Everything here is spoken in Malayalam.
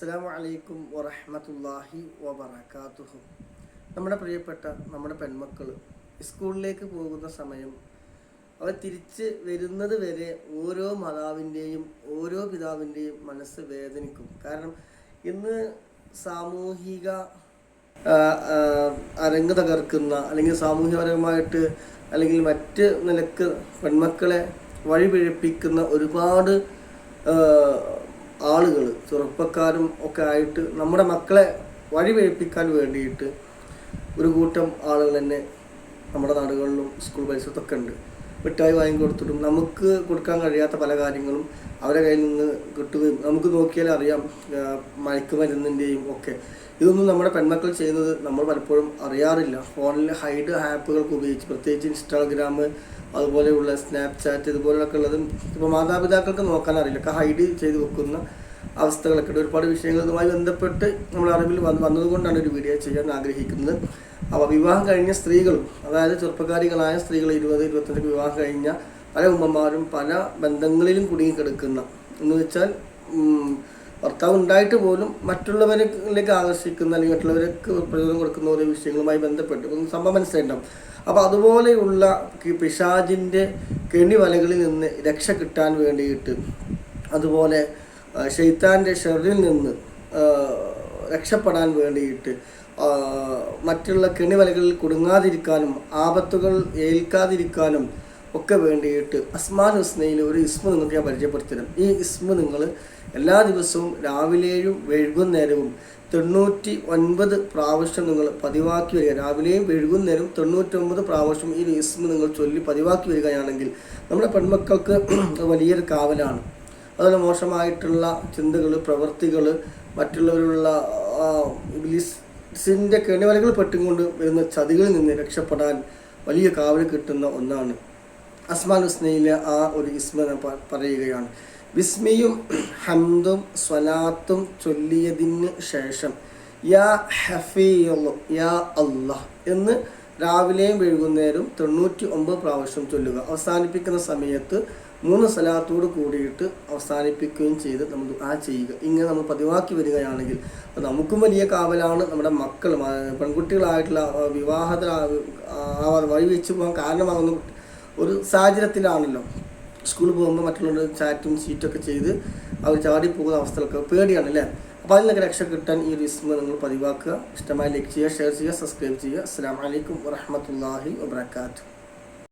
അസ്സാം വലൈക്കും വറഹമത്തല്ലാഹി വബർക്കാത്തുഹു നമ്മുടെ പ്രിയപ്പെട്ട നമ്മുടെ പെൺമക്കൾ സ്കൂളിലേക്ക് പോകുന്ന സമയം അവർ തിരിച്ച് വരുന്നത് വരെ ഓരോ മാതാവിന്റെയും ഓരോ പിതാവിന്റെയും മനസ്സ് വേദനിക്കും. കാരണം ഇന്ന് സാമൂഹിക അരങ്ങ് തകർക്കുന്ന അല്ലെങ്കിൽ സാമൂഹികപരമായിട്ട് അല്ലെങ്കിൽ മറ്റ് നിലയ്ക്ക് പെൺമക്കളെ വഴിപിഴപ്പിക്കുന്ന ഒരുപാട് ആളുകൾ ചെറുപ്പക്കാരും ഒക്കെ ആയിട്ട് നമ്മുടെ മക്കളെ വഴിപിഴപ്പിക്കാൻ വേണ്ടിയിട്ട് ഒരു കൂട്ടം ആളുകൾ തന്നെ നമ്മുടെ നാടുകളിലും സ്കൂൾ പരിസരത്തൊക്കെ ഉണ്ട്. മിഠായി വാങ്ങി കൊടുത്തിട്ടും നമുക്ക് കൊടുക്കാൻ കഴിയാത്ത പല കാര്യങ്ങളും അവരെ കയ്യിൽ നിന്ന് കിട്ടുകയും നമുക്ക് നോക്കിയാൽ അറിയാം മയക്കുമരുന്നിന്റെയും ഒക്കെ. ഇതൊന്നും നമ്മുടെ പെൺമക്കൾ ചെയ്യുന്നത് നമ്മൾ പലപ്പോഴും അറിയാറില്ല. ഫോണിൽ ഹൈഡ് ആപ്പുകൾക്ക് ഉപയോഗിച്ച് പ്രത്യേകിച്ച് ഇൻസ്റ്റാഗ്രാം അതുപോലെയുള്ള സ്നാപ്ചാറ്റ് ഇതുപോലെയൊക്കെ ഉള്ളത് ഇപ്പോൾ മാതാപിതാക്കൾക്ക് നോക്കാൻ അറിയില്ല. ഒക്കെ ഹൈഡ് ചെയ്ത് വെക്കുന്ന അവസ്ഥകളൊക്കെ ഉണ്ട്. ഒരുപാട് വിഷയങ്ങളുമായി ബന്ധപ്പെട്ട് നമ്മൾ അറിവിൽ വന്ന് വന്നതുകൊണ്ടാണ് ഒരു വീഡിയോ ചെയ്യാൻ ആഗ്രഹിക്കുന്നത്. അപ്പോൾ വിവാഹം കഴിഞ്ഞ സ്ത്രീകളും അതായത് ചെറുപ്പക്കാരികളായ സ്ത്രീകൾ ഇരുപത് ഇരുപത്തഞ്ച് വിവാഹം കഴിഞ്ഞ പല ഉമ്മമാരും പല ബന്ധങ്ങളിലും കുടുങ്ങിക്കിടക്കുന്ന എന്ന് വെച്ചാൽ ഭർത്താവ് ഉണ്ടായിട്ട് പോലും മറ്റുള്ളവരിലേക്ക് ആകർഷിക്കുന്ന അല്ലെങ്കിൽ മറ്റുള്ളവർക്ക് പ്രചോദനം കൊടുക്കുന്ന ഓരോ വിഷയങ്ങളുമായി ബന്ധപ്പെട്ട്. സംഭവം മനസ്സിലായിട്ടുണ്ടാവും അപ്പോൾ അതുപോലെയുള്ള പിശാജിന്റെ കെണിവലകളിൽ നിന്ന് രക്ഷ കിട്ടാൻ വേണ്ടിയിട്ട് അതുപോലെ ഷെയ്ത്താന്റെ ഷെറിൽ നിന്ന് രക്ഷപ്പെടാൻ വേണ്ടിയിട്ട് മറ്റുള്ള കെണിവലകളിൽ കുടുങ്ങാതിരിക്കാനും ആപത്തുകൾ ഏൽക്കാതിരിക്കാനും ഒക്കെ വേണ്ടിയിട്ട് അസ്മാൻ ഹുസ്നയിൽ ഒരു ഇസ്മ നിങ്ങൾക്ക് ഞാൻ പരിചയപ്പെടുത്തരും ഈ ഇസ്മ നിങ്ങൾ എല്ലാ ദിവസവും രാവിലെയും വൈകുന്നേരവും തൊണ്ണൂറ്റി ഒൻപത് പ്രാവശ്യം നിങ്ങൾ പതിവാക്കി വരിക. രാവിലെയും വൈകുന്നേരവും തൊണ്ണൂറ്റൊമ്പത് പ്രാവശ്യം ഈ ഇസ്മ നിങ്ങൾ ചൊല്ലി പതിവാക്കി വരികയാണെങ്കിൽ നമ്മുടെ പെൺമക്കൾക്ക് വലിയൊരു കാവലാണ്. അതുപോലെ മോശമായിട്ടുള്ള ചിന്തകൾ പ്രവൃത്തികൾ മറ്റുള്ളവരുള്ള ഇംഗ്ലീഷിന്റെ കെണിവലകൾ പെട്ടുകൊണ്ട് വരുന്ന ചതികളിൽ നിന്ന് രക്ഷപ്പെടാൻ വലിയ കാവൽ കിട്ടുന്ന ഒന്നാണ്. അസ്മാൻ ഹുസ്നയിലെ ആ ഒരു ഇസ്മ പറയുകയാണ്. ബിസ്മിയും ഹംദും സ്വലാത്തും ചൊല്ലിയതിന് ശേഷം യാ ഹഫീയു യാ അല്ലാഹ് എന്ന് രാവിലെയും വൈകുന്നേരം തൊണ്ണൂറ്റി ഒമ്പത് പ്രാവശ്യം ചൊല്ലുക. അവസാനിപ്പിക്കുന്ന സമയത്ത് മൂന്ന് സ്ഥലത്തോട് കൂടിയിട്ട് അവസാനിപ്പിക്കുകയും ചെയ്ത് നമ്മൾ ആ ചെയ്യുക. ഇങ്ങനെ നമ്മൾ പതിവാക്കി വരികയാണെങ്കിൽ നമുക്കും വലിയ കാവലാണ്. നമ്മുടെ മക്കൾ പെൺകുട്ടികളായിട്ടുള്ള വിവാഹത്തിൽ വിവാഹത്തിൽ വഴി വെച്ച് പോകാൻ കാരണമാകുന്ന ഒരു സാഹചര്യത്തിലാണല്ലോ. സ്കൂളിൽ പോകുമ്പോൾ മറ്റുള്ളവർ ചാറ്റും സീറ്റൊക്കെ ചെയ്ത് അവർ ചാടി പോകുന്ന അവസ്ഥകളൊക്കെ പേടിയാണ് അല്ലേ? അപ്പോൾ അതിൽ നിന്നൊക്കെ രക്ഷ കിട്ടാൻ ഈ ഒരു നിങ്ങൾ പതിവാക്കുക. ഇഷ്ടമായി ലൈക്ക് ചെയ്യുക ഷെയർ ചെയ്യുക സബ്സ്ക്രൈബ് ചെയ്യുക. അസ്സാം വലൈക്കും വറഹമത്തല്ലാഹി വാബർക്കാത്തു